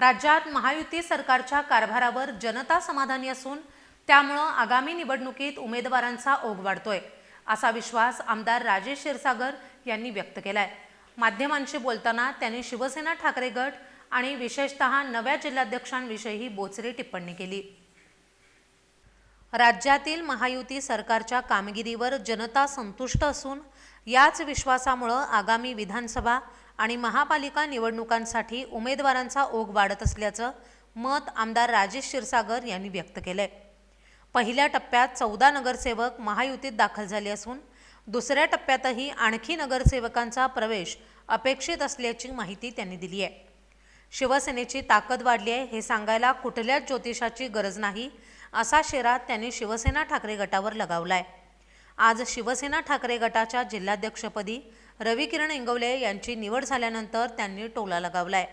राज्यात महायुती सरकारच्या कारभारावर जनता समाधानी असून त्यामुळं आगामी निवडणुकीत उमेदवारांचा ओघ वाढतोय असा विश्वास आमदार राजेश क्षीरसागर यांनी व्यक्त केलाय. माध्यमांशी बोलताना त्यांनी शिवसेना ठाकरे गट आणि विशेषतः नव्या जिल्हाध्यक्षांविषयी बोचरी टिप्पणी केली. राज्यातील महायुती सरकारच्या कामगिरीवर जनता संतुष्ट असून याच विश्वासामुळं आगामी विधानसभा आणि महापालिका निवडणुकांसाठी उमेदवारांचा ओघ वाढत असल्याचं मत आमदार राजेश क्षीरसागर यांनी व्यक्त केलं आहे पहिल्या टप्प्यात चौदा नगरसेवक महायुतीत दाखल झाले असून दुसऱ्या टप्प्यातही आणखी नगरसेवकांचा प्रवेश अपेक्षित असल्याची माहिती त्यांनी दिली आहे. शिवसेनेची ताकद वाढली आहे हे सांगायला कुठल्याच ज्योतिषाची गरज नाही असा शेरा त्यांनी शिवसेना ठाकरे गटावर लगावलाय. आज शिवसेना ठाकरे गटाच्या जिल्हाध्यक्षपदी रवी किरण इंगवले यांची निवड झाल्यानंतर त्यांनी टोला लगावलाय.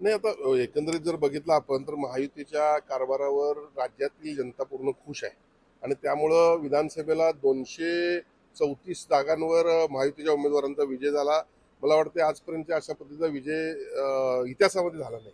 नाही आता एकंदरीत जर बघितलं आपण तर महायुतीच्या कारभारावर राज्यातली जनता पूर्ण खुश आहे. आणि त्यामुळं विधानसभेला दोनशे चौतीस जागांवर महायुतीच्या उमेदवारांचा विजय झाला. मला वाटते आजपर्यंत अशा पद्धतीचा विजय इतिहासामध्ये झाला नाही.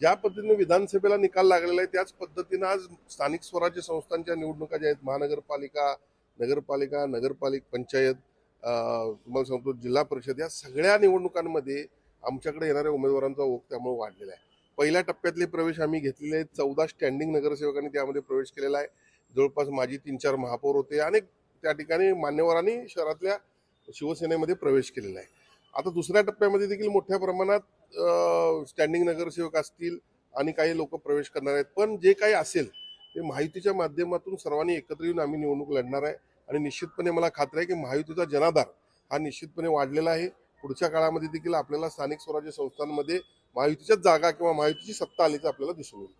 ज्या पद्धतीने विधानसभेला निकाल लागलेला आहे त्याच पद्धतीनं आज स्थानिक स्वराज्य संस्थांच्या निवडणुका ज्या आहेत महानगरपालिका नगरपालिका नगरपालिक पंचायत तुम्हाला सांगतो जिल्हा परिषद या सगळ्या निवडणुकांमध्ये आमच्याकडे येणाऱ्या उमेदवारांचा ओघ त्यामुळे वाढलेला आहे. पहिल्या टप्प्यातले प्रवेश आम्ही घेतलेले आहेत. चौदा स्टँडिंग नगरसेवकांनी त्यामध्ये प्रवेश केलेला आहे. जवळपास माझी तीन चार महापौर होते. अनेक त्या ठिकाणी मान्यवरांनी शहरातल्या शिवसेनेमध्ये प्रवेश केलेला आहे. आता दुसऱ्या टप्प्यामध्ये देखील मोठ्या प्रमाणात स्टँडिंग नगरसेवक असतील आणि काही लोक प्रवेश करणार आहेत. पण जे काही असेल ते महायुतीच्या माध्यमातून सर्वांनी एकत्र येऊन आम्ही निवडणूक लढणार आहे. आणि निश्चितपणे मला खात्री आहे की महायुतीचा जनाधार हा निश्चितपणे वाढलेला आहे. पुढच्या काळामध्ये देखील आपल्याला स्थानिक स्वराज्य संस्थांमध्ये महायुतीच्याच जागा किंवा महायुतीची सत्ता आल्याचं आपल्याला दिसून येईल.